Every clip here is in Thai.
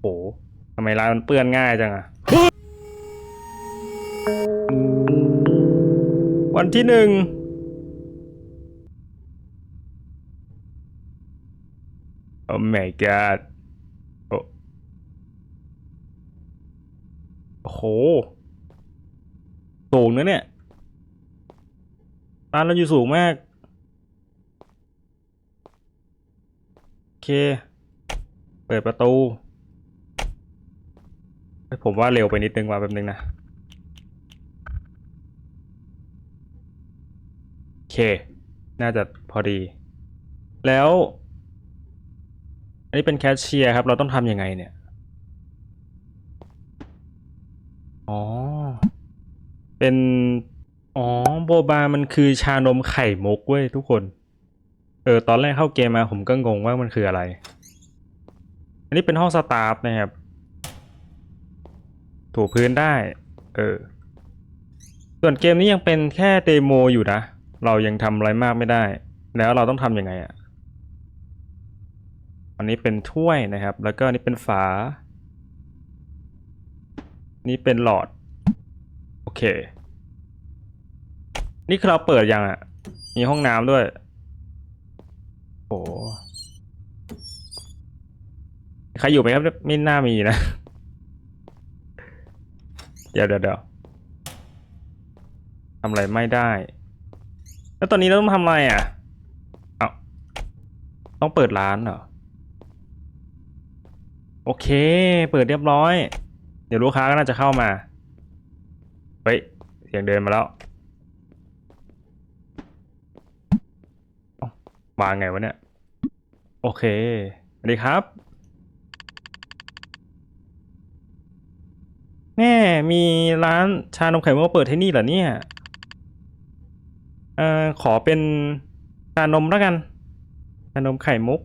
โหทำไมร้านมันเปื้อนง่ายจังอะวันที่หนึ่งโอ้ my god โอ้โอ้โหสูงนะเนี่ยร้านเราอยู่สูงมาก โอเค เปิดประตู ผมว่าเร็วไปนิดนึงว่าแบบนึงนะ โอเค น่าจะพอดี แล้ว อันนี้เป็นแคชเชียร์ครับ เราต้องทำยังไงเนี่ย อ๋อ เป็น อ๋อ โบบา มันคือชานมไข่มุกเว้ยทุกคน เออ ตอนแรกเข้าเกมมาผมก็งงว่ามันคืออะไร อันนี้เป็นห้องสตาฟนะครับ ถูพื้นได้ เออ ส่วนเกมนี้ยังเป็นแค่เดโมอยู่นะ เรายังทำอะไรมากไม่ได้ แล้วเราต้องทำยังไงอะ่ะ อันนี้เป็นถ้วยนะครับ แล้วก็อันนี้เป็นฝา นี่เป็นหลอด โอเค นี่คือเราเปิดยังอะ่ะ มีห้องน้ำด้วย โอ้ใครอยู่ไหมครับ ไม่น่ามีนะ เดี๋ยวเดี๋ยวเดี๋ยวทำอะไรไม่ได้ แล้วตอนนี้เราต้องทำอะไรอะเอาต้องเปิดร้านเหรอ โอเค เปิดเรียบร้อย เดี๋ยวลูกค้าก็น่าจะเข้ามา เฮ้ย เสียงเดินมาแล้วบ้าวางไงวะเนี่ย โอเค สวัสดีครับ แม่มีร้านชานมไข่มุกเปิดที่นี่เหรอเนี่ยเอ่อขอเป็นชานมแล้วกัน ชานมไข่มุก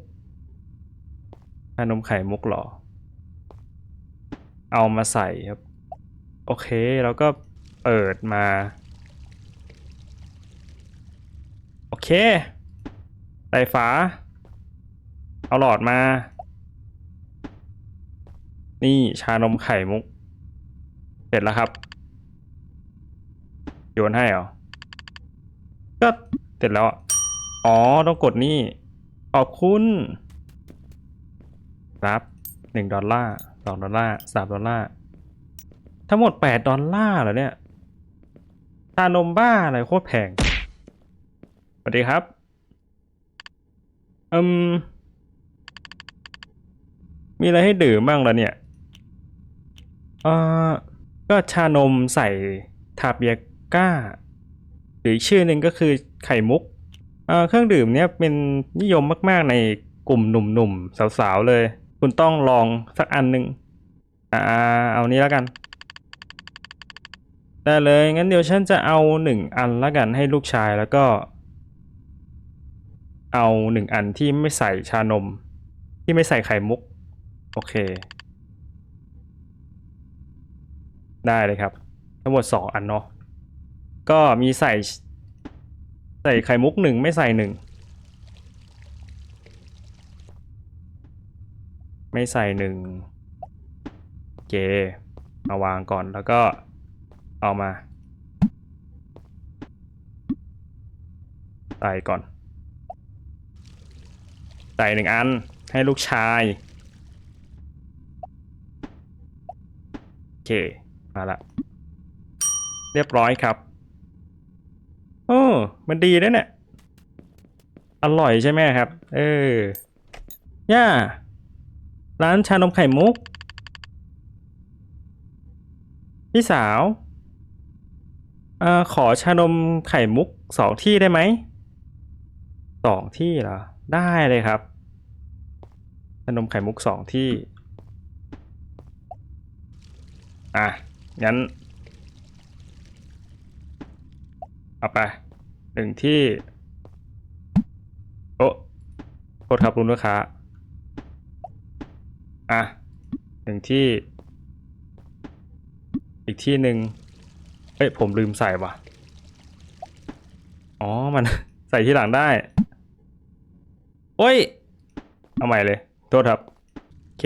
ชานมไข่มุกหรอ เอามาใส่ครับ โอเคแล้วก็เปิดมา โอเค ใส่ฝา เอาหลอดมา นี่ชานมไข่มุก ร็จแล้วครับ โยนให้เหรอ ก็เสร็จแล้วอะอ๋อ ต้องกดนี่ ขอบคุณครับหนึ่งดอลลาร์สองดอลลาร์สามดอลลาร์ ทั้งหมดแปดดอลลาร์เหรอเนี่ยชานมบ้าอะไรโคตรแพง สวัสดีครับ อืม มีอะไรให้ดื่มบ้างล่ะเนี่ยเอ่อ ก็ชานมใส่ทาเบียก้า หรือชื่อหนึ่งก็คือไข่มุกเอ่อเครื่องดื่มเนี้ยเป็นนิยมมาก ๆ ในกลุ่มหนุ่มๆสาวๆเลย คุณต้องลองสักอันหนึ่งอ่าเอานี้แล้วกัน ได้เลย งั้นเดี๋ยวฉันจะเอาหนึ่งอันแล้วกันให้ลูกชายแล้วก็ เอาหนึ่งอันที่ไม่ใส่ชานม ที่ไม่ใส่ไข่มุก โอเค ได้เลยครับ ทั้งหมดสองอันเนาะก็มีใส่ ใส่ไข่มุกหนึ่งไม่ใส่หนึ่งไม่ใส่หนึ่งโอเคมาวางก่อนแล้วก็เอามา ใส่ก่อน ใส่หนึ่งอันให้ลูกชาย โอเค มาละ เรียบร้อยครับโอ้มันดีนะเนี่ยอร่อยใช่ไหมครับ เออย่า ร้านชานมไข่มุก พี่สาวเอ่อขอชานมไข่มุกสองที่ได้ไหมสองที่เหรอ ได้เลยครับ ชานมไข่มุกสองที่ อะ งั้น เอาไปหนึ่งที่โอ้โทษครับคุณลูกค้า อะหนึ่งที่ อีกที่หนึ่งเอ้ย ผมลืมใส่ว่ะ อ๋อ มัน ใส่ที่หลังได้ โอ้ย เอาใหม่เลย โทษครับ โอเค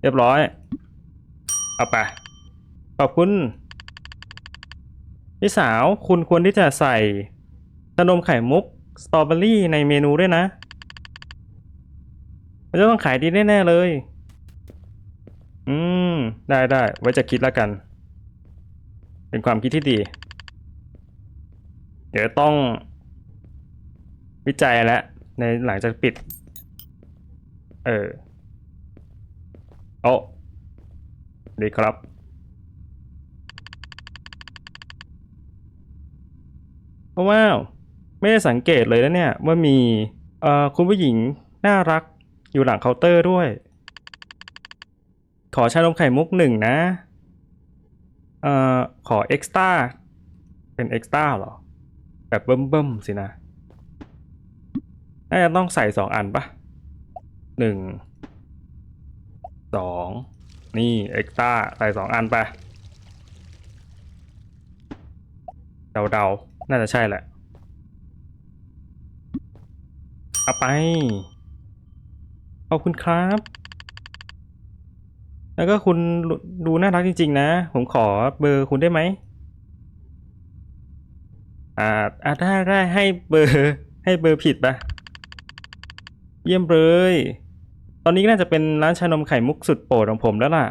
เรียบร้อย เอาไป ขอบคุณ พี่สาวคุณควรที่จะใส่ชานมไข่มุก สตรอเบอรี่ในเมนูด้วยนะ มันจะต้องขายดีแน่ๆเลย อืม ได้ได้ ไว้จะคิดแล้วกัน เป็นความคิดที่ดี เดี๋ยวต้อง วิจัยแล้วในหลังจากปิด เออ โอ้ ดีครับเพราะว่าไม่ได้สังเกตเลยนะเนี่ยว่ามีเอ่อคุณผู้หญิงน่ารักอยู่หลังเคาน์เตอร์ด้วย ขอชานมไข่มุกหนึ่งนะเอ่อขอเอ็กซ์ต้าเป็นเอ็กซ์ต้าเหรอ แบบเบิ่มๆสินะน่าจะต้องใส่สองอันปะหนึ่งสอง นี่เอ็กซ์ต้าใส่สองอันไป เดาๆน่าจะใช่แหละเอาไป ขอบคุณครับ แล้วก็คุณดูน่ารักจริง ๆ นะ ผมขอเบอร์คุณได้ไหมอ่าอ่าได้ได้ให้เบอร์ ให้เบอร์ผิดปะเยี่ยมเลย ตอนนี้น่าจะเป็นร้านชานมไข่มุกสุดโปรดของผมแล้วล่ะ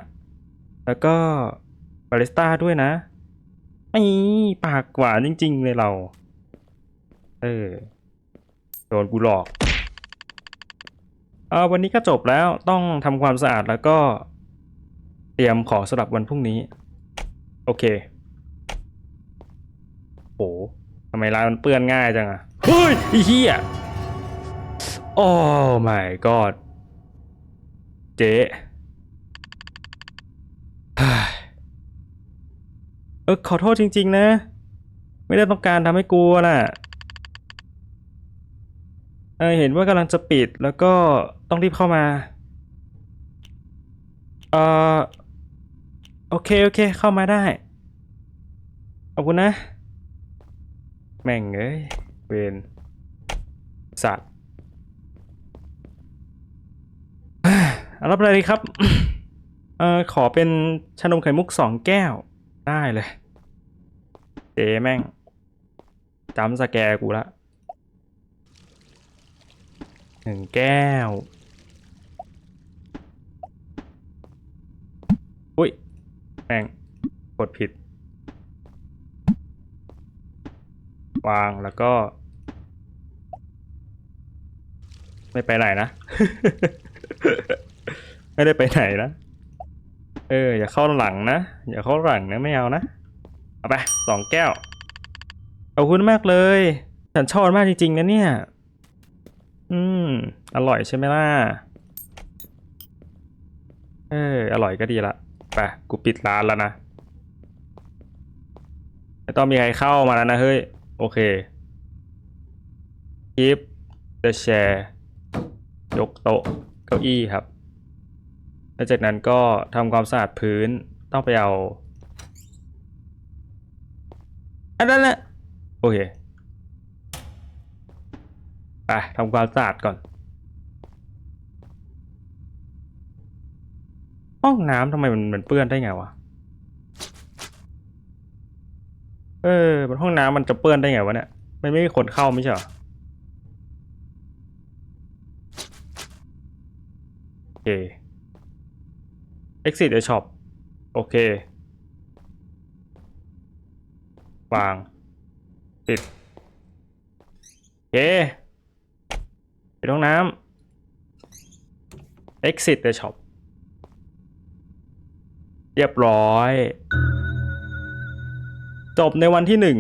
แล้วก็บาริสต้าด้วยนะไอ้ปากหวานจริง ๆ เลยเรา เออ โดนกูหลอกเออวันนี้ก็จบแล้วต้องทำความสะอาดแล้วก็ เตรียมของสำหรับวันพรุ่งนี้ โอเคโหทำไมร้านมันเปื้อนง่ายจังอะเฮ้ยไอ้เหี้ยโอ้ my god เจ๊เออขอโทษจริง ๆ นะ ไม่ได้ต้องการทำให้กลัวน่ะเออเห็นว่ากำลังจะปิดแล้วก็ต้องรีบเข้ามาเออโอเค โอเค เข้ามาได้ขอบคุณนะ แม่งเอ้ยเวนสัตว์ เอา รับอะไรดีครับ เออขอเป็นชานมไข่มุกสองแก้ว ได้เลย เจ๊แม่งจำสแกกูละหนึ่งแก้ว อุ้ยแม่งกดผิด วางแล้วก็ ไม่ไปไหนนะ ไม่ได้ไปไหนนะเอออย่าเข้าหลังนะอย่าเข้าหลังนะไม่เอานะเอาไปสองแก้วขอบคุณมากเลย ฉันชอบมากจริงๆนะเนี่ย อืม อร่อยใช่ไหมล่ะเอออร่อยก็ดีละไปกูปิดร้านแล้วนะไม่ต้องมีใครเข้ามาแล้วนะเฮ้ยโอเค keep the chair ยกโต๊ะเก้าอี้ครับ แล้วจากนั้นก็ทำความสะอาดพื้นต้องไปเอาอันนั้นแหละโอเคไปทำความสะอาดก่อน ห้องน้ำทำไมมันมันเปื้อนได้ไงวะเออมันห้องน้ำมันจะเปื้อนได้ไงวะเนี่ยมันไม่มีคนเข้าไม่ใช่เหรอโอเค exit the shop โอเควาง ปิดโอเคไปห้องน้ำ exit the shop เรียบร้อย จบในวันที่หนึ่ง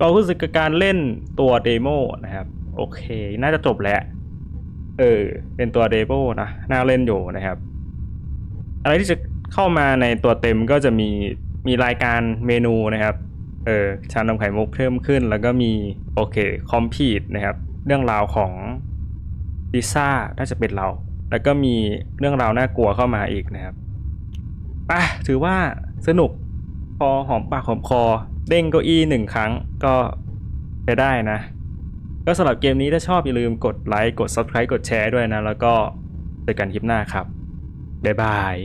ก็รู้สึกกับการเล่นตัวเดโมนะครับ โอเค น่าจะจบแล้ว เออ เป็นตัวเดโมนะ น่าเล่นอยู่นะครับ อะไรที่จะเข้ามาในตัวเต็มก็จะมีมีรายการเมนูนะครับ เออชานมไข่มุกเพิ่มขึ้น แล้วก็มีโอเคคอมพีทนะครับ เรื่องราวของลิซ่าน่าจะเป็นเรา แล้วก็มีเรื่องราวน่ากลัวเข้ามาอีกนะครับอะถือว่าสนุกพอหอมปากหอมคอ เด้งเก้าอี้หนึ่งครั้งก็จะได้นะ ก็สำหรับเกมนี้ถ้าชอบอย่าลืมกดไลค์ กด Subscribe กดแชร์ด้วยนะ แล้วก็เจอกันคลิปหน้าครับ บ๊ายบาย